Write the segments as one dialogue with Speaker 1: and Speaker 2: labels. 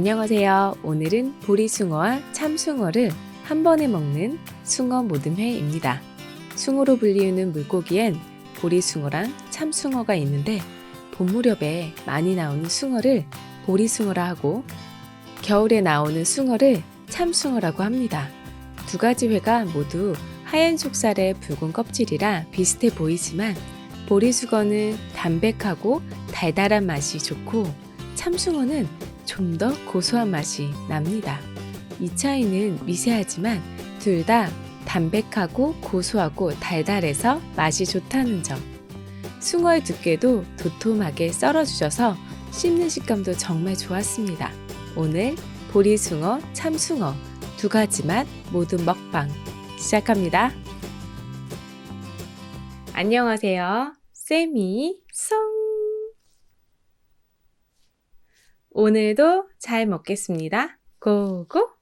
Speaker 1: 안녕하세요. 오늘은 보리숭어와 참숭어를 한 번에 먹는 숭어 모듬회입니다. 숭어로 불리우는 물고기엔 보리숭어랑 참숭어가 있는데 봄 무렵에 많이 나오는 숭어를 보리숭어라 하고 겨울에 나오는 숭어를 참숭어라고 합니다. 두 가지 회가 모두 하얀 속살의 붉은 껍질이라 비슷해 보이지만 보리숭어는 담백하고 달달한 맛이 좋고 참숭어는 좀 더 고소한 맛이 납니다. 이 차이는 미세하지만 둘 다 담백하고 고소하고 달달해서 맛이 좋다는 점. 숭어의 두께도 도톰하게 썰어주셔서 씹는 식감도 정말 좋았습니다. 오늘 보리숭어, 참숭어 두 가지 맛 모두 먹방 시작합니다. 안녕하세요. 쌤이 송! 오늘도 잘 먹겠습니다. 고고!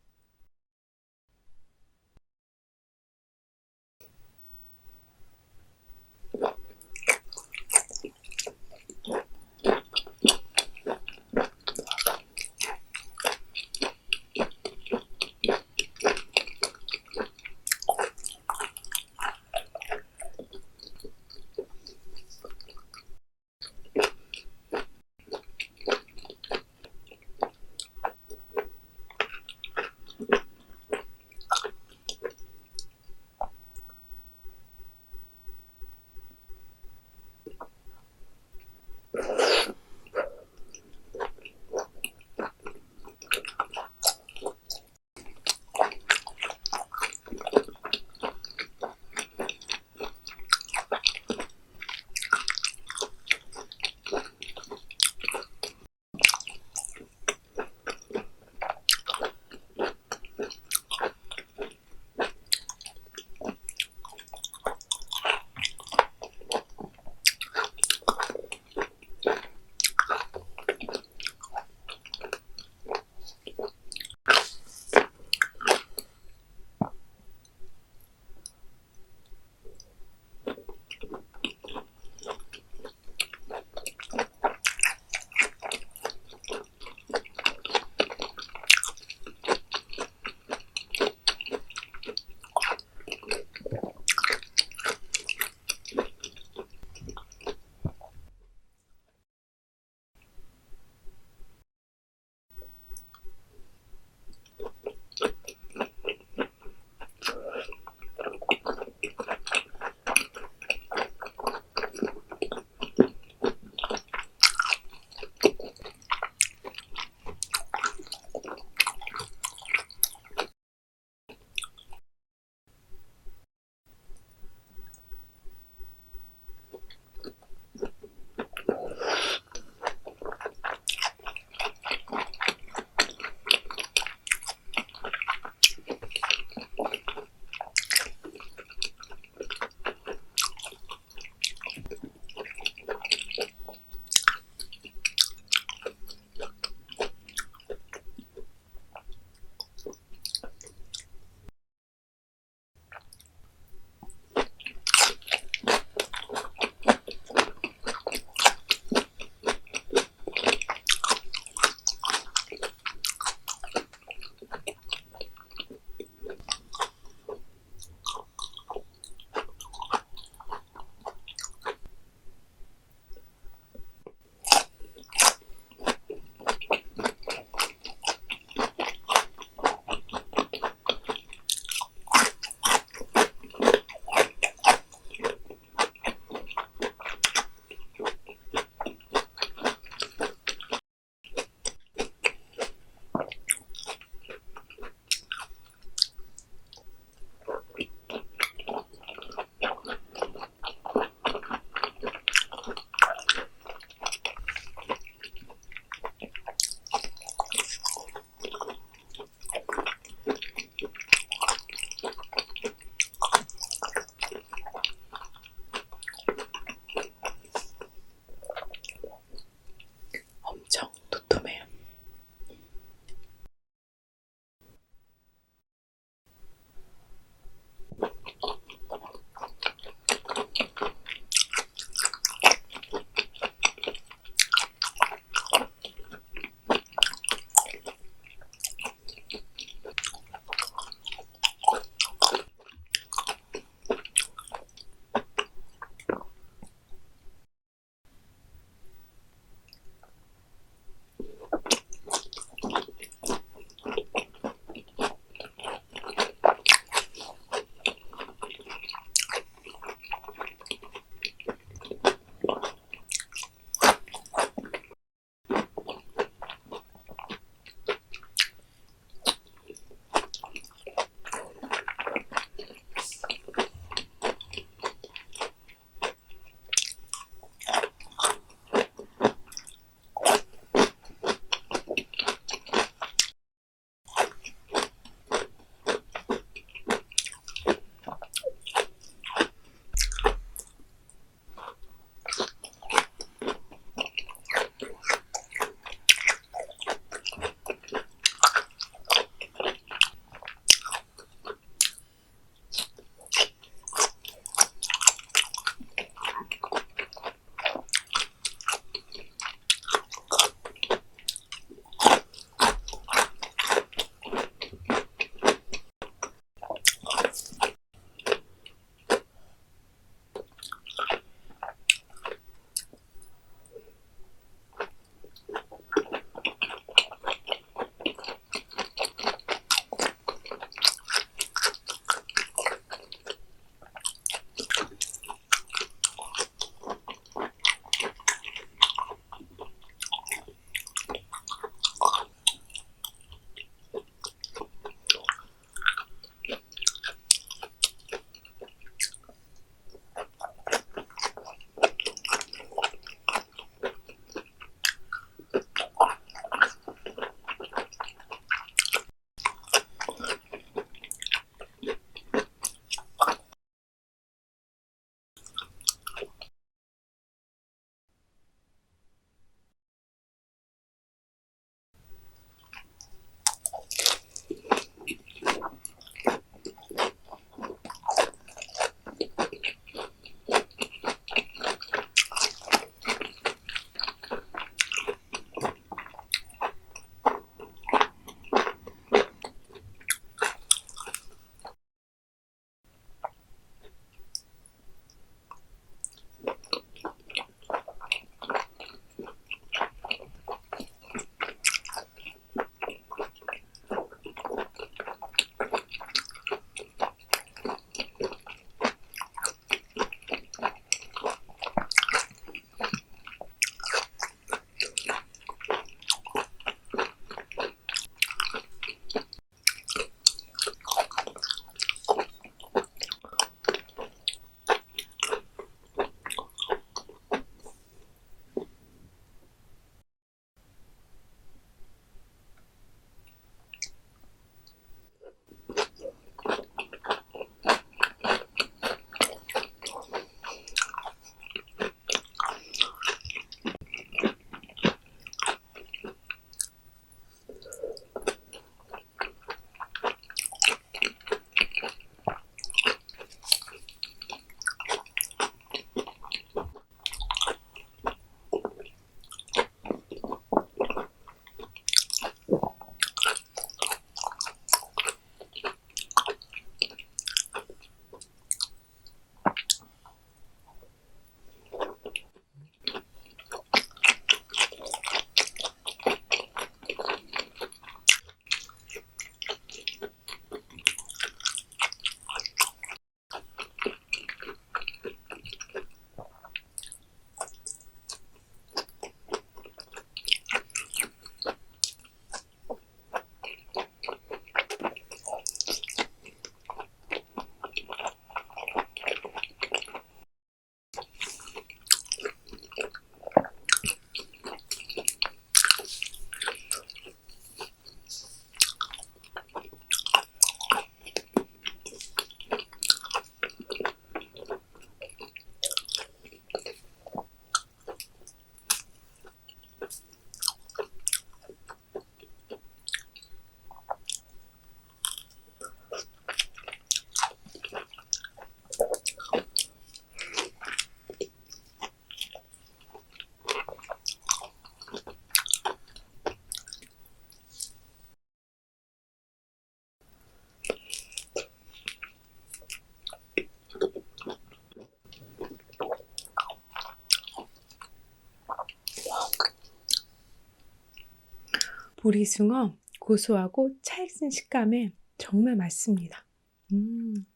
Speaker 1: 보리숭어 고소하고 찰진 식감에 정말 맛있습니다. 음.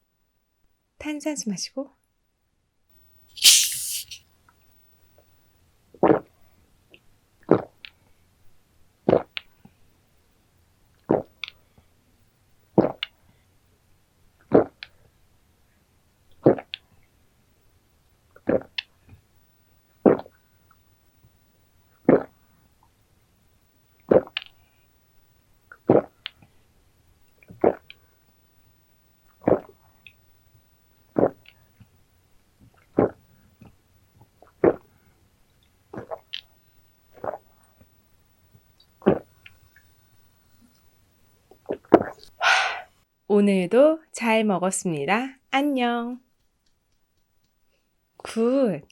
Speaker 1: 탄산수 마시고 오늘도 잘 먹었습니다. 안녕. 굿.